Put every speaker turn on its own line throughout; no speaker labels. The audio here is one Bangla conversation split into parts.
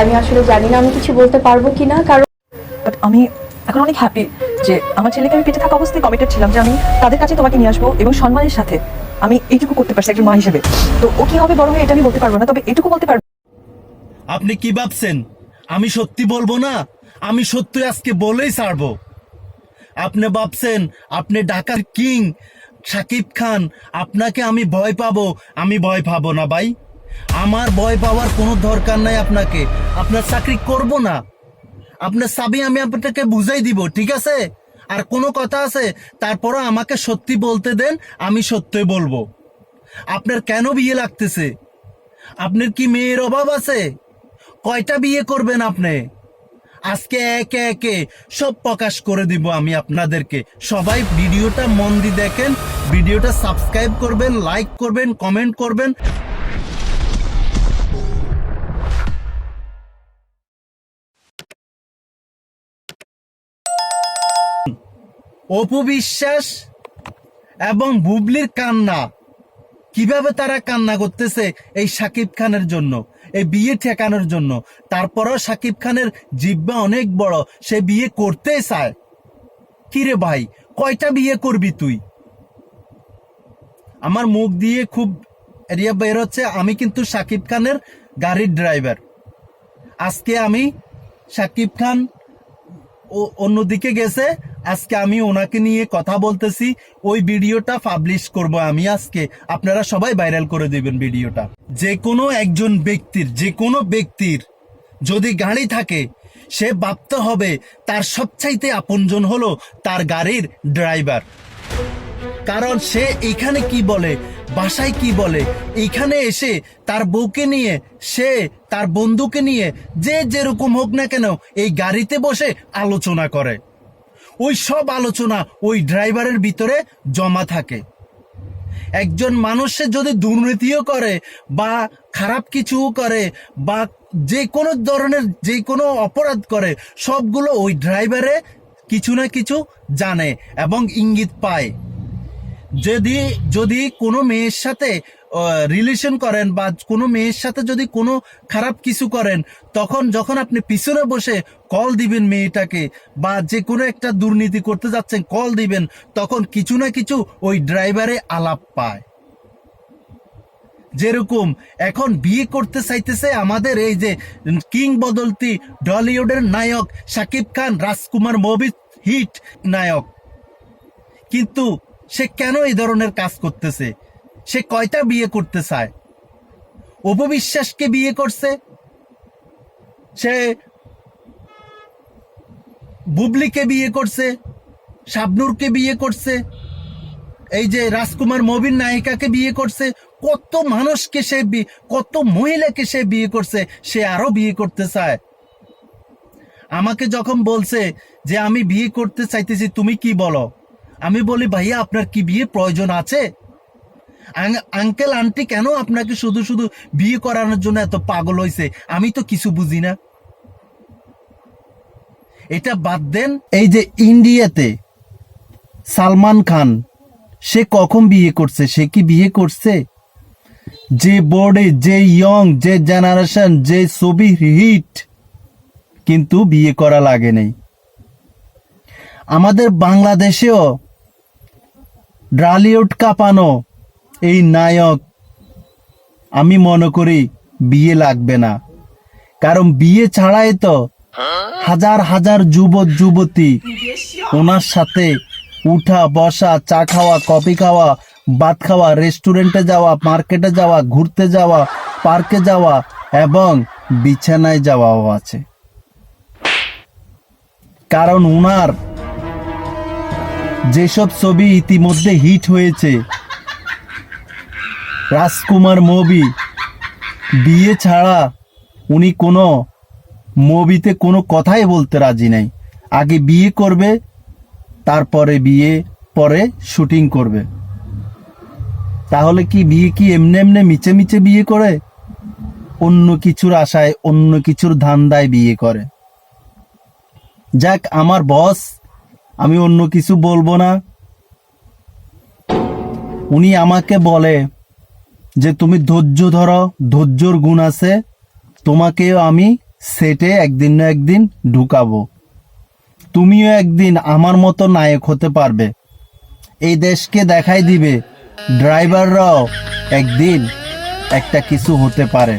আমি আসলে জানি না আমি কিছু বলতে পারব কিনা কারণ
বাট আমি এখন অনেক হ্যাপি যে আমার ছেলেকে আমি পেটে থাকা অবস্থায় কমিটেড ছিলাম যে আমি তাদের কাছে তোমাকে নিয়ে আসব এবং সম্মানের সাথে আমি এইটুকু করতে পারছি একজন মা হিসেবে। তো ও কি হবে বড় হয়ে এটা আমি বলতে পারব না তবে এটুকু বলতে পারব।
আপনি কি ভাবছেন? আমি সত্যি বলব না? আমি সত্যি আজকে বলেই ছাড়বো। আপনি ভাবছেন আপনি ঢাকার কিং সাকিব খান আপনাকে আমি ভয় পাবো আমি ভয় পাবো না ভাই। আমার ভয় পাওয়ার কোনো দরকার নাই আপনাকে। আপনার চাকরি করব না। আপনার চাবি আমি আপনাকে বুঝাই দিব, ঠিক আছে? আর কোনো কথা আছে? তারপরও আমাকে সত্যি বলতে দেন, আমি সত্যই বলব। আপনার কেন বিয়ে লাগতেছে? আপনার কি মেয়ের অভাব আছে? কয়টা বিয়ে করবেন আপনি? আজকে একে একে সব প্রকাশ করে দিব আমি আপনাদেরকে। সবাই ভিডিওটা মন দিয়ে দেখেন, ভিডিওটা সাবস্ক্রাইব করবেন, লাইক করবেন, কমেন্ট করবেন। অপু বিশ্বাস এবং বুবলির কান্না। কীভাবে তারা কান্না করতেছে এই সাকিব খানের জন্য, এই বিয়ে ঠেকানোর জন্য? তারপরও সাকিব খানের জিব্বা অনেক বড়, সে বিয়ে করতেই চায়। কিরে ভাই, কয়টা বিয়ে করবি তুই? আমার মুখ দিয়ে খুব এরিয়া বের হচ্ছে, আমি কিন্তু সাকিব খানের গাড়ির ড্রাইভার আজকে আমি সাকিব খান অন্যদিকে গেছে। আজকে আমি ওনাকে নিয়ে কথা বলতেছি। ওই ভিডিওটা পাবলিশ করব আমি আজকে। আপনারা সবাই ভাইরাল করে দিবেন ভিডিওটা। যে কোনো একজন ব্যক্তির, যে কোনো ব্যক্তির যদি গাড়ি থাকে, সে ভাবতে হবে তার সবচাইতে আপনজন হলো তার গাড়ির ড্রাইভার কারণ সে এখানে কি বলে, বাসায় কি বলে, এখানে এসে তার বউকে নিয়ে সে তার বন্ধুকে নিয়ে যে যেরকম হোক না কেন এই গাড়িতে বসে আলোচনা করে। ওই সব আলোচনা ওই ড্রাইভারের ভিতরে জমা থাকে। একজন মানুষের যদি দুর্নীতিও করে বা খারাপ কিছু করে বা যে কোনো ধরনের যে কোনো অপরাধ করে, সবগুলো ওই ড্রাইভারে কিছু না কিছু জানে এবং ইঙ্গিত পায়। যদি যদি কোনো মেয়ের সাথে রিলেশন করেন বা কোনো মেয়ের সাথে যদি কোনো খারাপ কিছু করেন, তখন যখন আপনি পিছনে বসে কল দিবেন মেয়েটাকে বা যে কোনো একটা দুর্নীতি করতে যাচ্ছেন কল দিবেন, তখন কিছু না কিছু ওই ড্রাইভারে আলাপ পায়। যেরকম এখন বিয়ে করতে চাইতেছে আমাদের এই যে কিং বদলতি ডলিউডের নায়ক শাকিব খান, রাজকুমার মুভি হিট নায়ক। কিন্তু সে কেন এই ধরনের কাজ করতেছে? সে কয়টা বিয়ে করতে চায়? অপবিশ্বাসকে বিয়ে করছে? সে বুবলিকে বিয়ে করছে? শাবনুরকে বিয়ে করছে? এই যে রাজকুমার মবিন নায়িকাকে বিয়ে করছে? কত মানুষকে সে কত মহিলাকে সে বিয়ে করছে? সে আরও বিয়ে করতে চায়। আমাকে যখন বলছে যে আমি বিয়ে করতে চাইতেছি, তুমি কি বলো? আমি বলি, ভাইয়া, আপনার কি বিয়ে প্রয়োজন আছে? আঙ্কেল, আন্টি, কেন আপনাকে শুধু শুধু বিয়ে করানোর জন্য এত পাগল হয়েছে আমি তো কিছু বুঝি না। এটা বাদ দেন, এই যে ইন্ডিয়াতে সালমান খান, সে কখন বিয়ে করছে? সে কি বিয়ে করছে? যে বোর্ডে, যে ইয়ং, যে জেনারেশন, যে ছবি হিট, কিন্তু বিয়ে করা লাগে নাই। আমাদের বাংলাদেশেও ড্রালিউড কাঁপানো। এই নায়ক, আমি মনে করি বিয়ে লাগবে না। কারণ বিয়ে ছাড়াই তো হাজার হাজার যুবক, যুবতী ওনার সাথে উঠা, বসা, চা খাওয়া, কফি খাওয়া, ভাত খাওয়া, রেস্টুরেন্টে যাওয়া, মার্কেটে যাওয়া, ঘুরতে যাওয়া, পার্কে যাওয়া এবং বিছানায় যাওয়াও আছে। কারণ উনার যেসব ছবি ইতিমধ্যে হিট হয়েছে, রাজকুমার মুভি, বিয়ে ছাড়া উনি কোনো মুভিতে কোনো কথাই বলতে রাজি নাই। আগে বিয়ে করবে, তারপরে বিয়ে, পরে শুটিং করবে। তাহলে কি বিয়ে কি এমনি এমনি মিচে মিচে বিয়ে করে? অন্য কিছুর আশায়, অন্য কিছুর ধান্দায় বিয়ে করে। যাক, আমার বস আমি অন্য কিছু বলব না। উনি আমাকে বলে যে, তুমি ধৈর্য ধরো, ধৈর্যর গুণ আছে, তোমাকেও আমি সেটে একদিন না একদিন ঢুকাবো। তুমিও একদিন আমার মতো নায়ক হতে পারবে। এই দেশকে দেখাই দিবে, ড্রাইভাররাও একদিন একটা কিছু হতে পারে।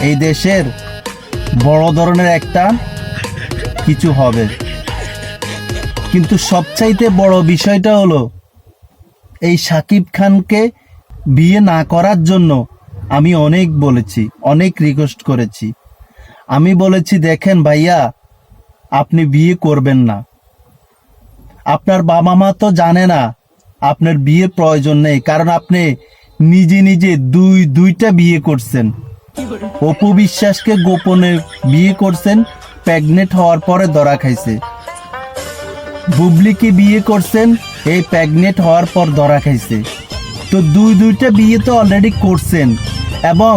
এই দেশের বড় ধরনের একটা কিছু হবে। কিন্তু সবচাইতে বড় বিষয়টা হলো, এই সাকিব খানকে বিয়ে না করার জন্য আমি অনেক বলেছি, অনেক রিকোয়েস্ট করেছি। আমি বলেছি, দেখেন ভাইয়া, আপনি বিয়ে করবেন না। আপনার বাবা মা তো জানে না, আপনার বিয়ের প্রয়োজন নেই। কারণ আপনি নিজে নিজে দুই, দুইটা বিয়ে করছেন। অপু বিশ্বাসকে গোপনে বিয়ে করছেন, প্রেগনেন্ট হওয়ার পরে ধরা খাইছে। বুবলিকে বিয়ে করছেন, এই প্রেগনেন্ট হওয়ার পর ধরা খাইছে। তো দুই দুইটা বিয়ে তো অলরেডি করছেন এবং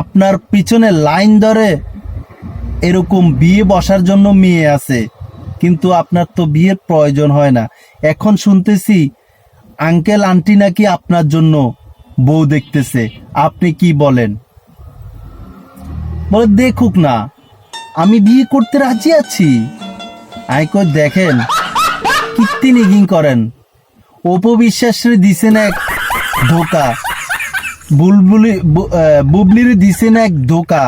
আপনার পিছনে লাইন ধরে এরকম বিয়ে বসার জন্য মেয়ে আছে, কিন্তু আপনার তো বিয়ের প্রয়োজন হয় না। এখন শুনতেছি আঙ্কেল আন্টি নাকি আপনার জন্য বউ দেখতেছে। আপনি কি বলেন? বলে, দেখুক না, আমি বিয়ে করতে রাজি আছি। আই কই দেখেন কীর্তি নিগিং করেন। অপবিশ্বাসের দিছেন এক ধোকা। বুলবুলি বুবলির দিছেন এক ধোকা।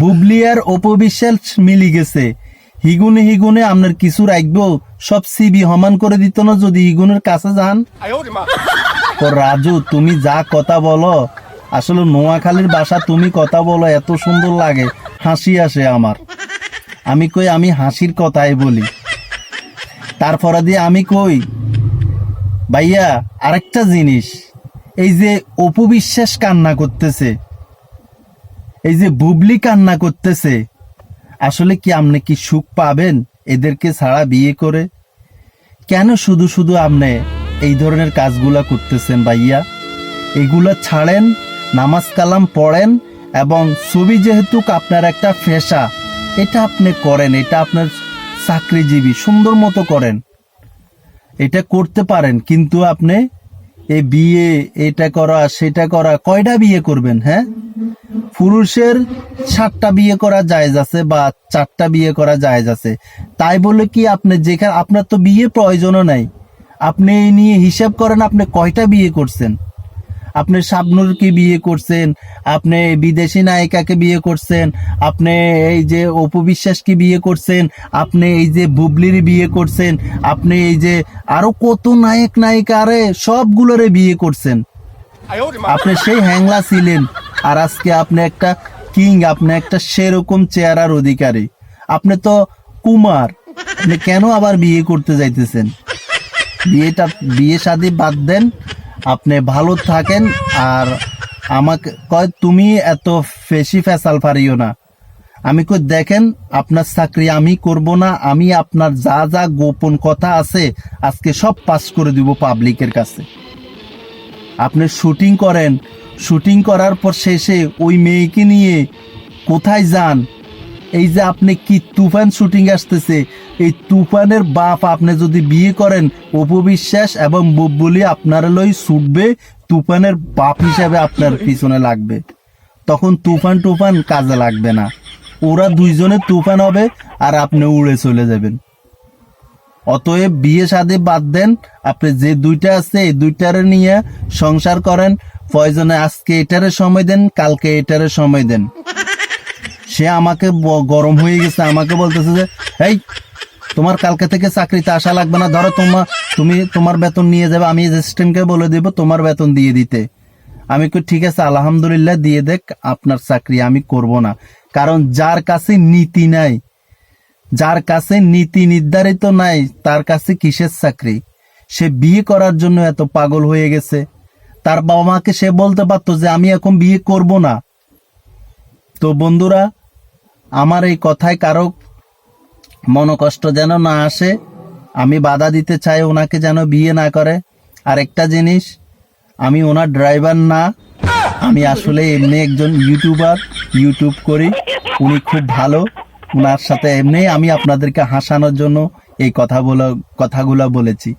বুবলি আর অপবিশ্বাস মিলি গেছে। হিগুনে হিগুনে আপনার কিছু রাখব সব সিবি হমান করে দিত না যদি হিগুনের কাছে যান। রাজু, তুমি যা কথা বলো, আসলে নোয়াখালীর বাসা তুমি কথা বলো, এত সুন্দর লাগে, হাসি আসে আমার। আমি কই, আমি হাসির কথাই বলি। তারপরে দিয়ে আমি কই? ভাইয়া, আরেকটা জিনিস। এই যে অপু বিশ্বাস কান্না করতেছে, এই যে বুবলি কান্না করতেছে, আসলে কি আপনি কি সুখ পাবেন এদেরকে ছাড়া বিয়ে করে? কেন শুধু শুধু আপনি এই ধরনের কাজগুলা করতেছেন ভাইয়া? এগুলা ছাড়েন, নামাজ কালাম পড়েন, এবং ছবি যেহেতু আপনার একটা পেশা এটা আপনি করেন, এটা আপনার চাকরিজীবী, সুন্দর মতো করেন। এটা করতে পারেন, কিন্তু আপনি এই বিয়ে, এটা করা, সেটা করা, কয়টা বিয়ে করবেন হ্যাঁ? পুরুষের সাতটা বিয়ে করা জায়েজ আছে বা চারটা বিয়ে করা জায়েজ আছে। তাই বলে কি আপনি যেখানে আপনার তো বিয়ে প্রয়োজনও নাই। আপনি এই নিয়ে হিসাব করেন আপনি কয়টা বিয়ে করছেন? আপনি শাবনুরকে বিয়ে করছেন, আপনি বিদেশি নায়িকাকে বিয়ে করছেন, আপনি এই যে অপবিশ্বাসকে বিয়ে করছেন, আপনি এই যে বুবলির বিয়ে করছেন, আপনি এই যে আরও কত নায়ক নায়িকা আরে সবগুলোরে বিয়ে করছেন। আপনি সেই হ্যাংলা ছিলেন, আর আজকে আপনি একটা কিং, আপনি একটা সেরকম চেহারার অধিকারী। আপনি তো কুমার কেন আবার বিয়ে করতে যাইতেছেন? বিয়েটা, বিয়ে শাদি বাদ দেন আপনি ভালো থাকেন আর আমাকে কয়, তুমি এত ফেসি ফেসাল পারিও না। আমি কই দেখেন, আপনার চাকরি আমি করব না, আমি আপনার যা যা গোপন কথা আছে, আজকে সব পাস করে দিব পাবলিকের কাছে। আপনি শুটিং করেন শুটিং করার পর শেষে ওই মেয়েকে নিয়ে কোথায় যান? এই যে আপনি কি তুফান শুটিং আসতেছে এই তুফানের বাপ আপনি যদি বিয়ে করেন অপবিশ্বাস এবং বুবলি আপনার লই ছুটবে, তুফানের বাপ হিসাবে আপনার পিছনে লাগবে। তখন তুফান টুফান কাজে লাগবে না। ওরা দুইজনে তুফান হবে আর আপনি উড়ে চলে যাবেন। অতএব বিয়ে শাদী বাদ দেন। আপনি যে দুইটা আছে, এই দুইটারে নিয়ে সংসার করেন। প্রয়োজনে আজকে এটারে সময় দেন, কালকে এটারে সময় দেন। সে আমাকে গরম হয়ে গেছে, আমাকে বলতেছে যে, এই, তোমার কালকে থেকে চাকরিতে আসা লাগবে না। ধরো তোমার তুমি তোমার বেতন নিয়ে যাবে, আমি অ্যাসিস্ট্যান্টকে বলে দেব তোমার বেতন দিয়ে দিতে। আমি কই, ঠিক আছে, আলহামদুলিল্লাহ, দিয়ে দেখ আপনার চাকরি আমি করব না। কারণ যার কাছে নীতি নাই, যার কাছে নীতি নির্ধারিত নাই, তার কাছে কিসের চাকরি? সে বিয়ে করার জন্য এত পাগল হয়ে গেছে। তার বাবা মাকে সে বলতে পারতো যে, আমি এখন বিয়ে করব না। তো বন্ধুরা আমার এই কথায় কারও মনোকষ্ট যেন না আসে, আমি বাধা দিতে চাই ওনাকে যেন বিয়ে না করে। আর একটা জিনিস, আমি ওনার ড্রাইভার না, আমি আসলে এমনি একজন ইউটিউবার, ইউটিউব করি, উনি খুব ভালো ওনার সাথে এমনি আমি আপনাদেরকে হাসানোর জন্য এই কথা বলে কথাগুলো বলেছি।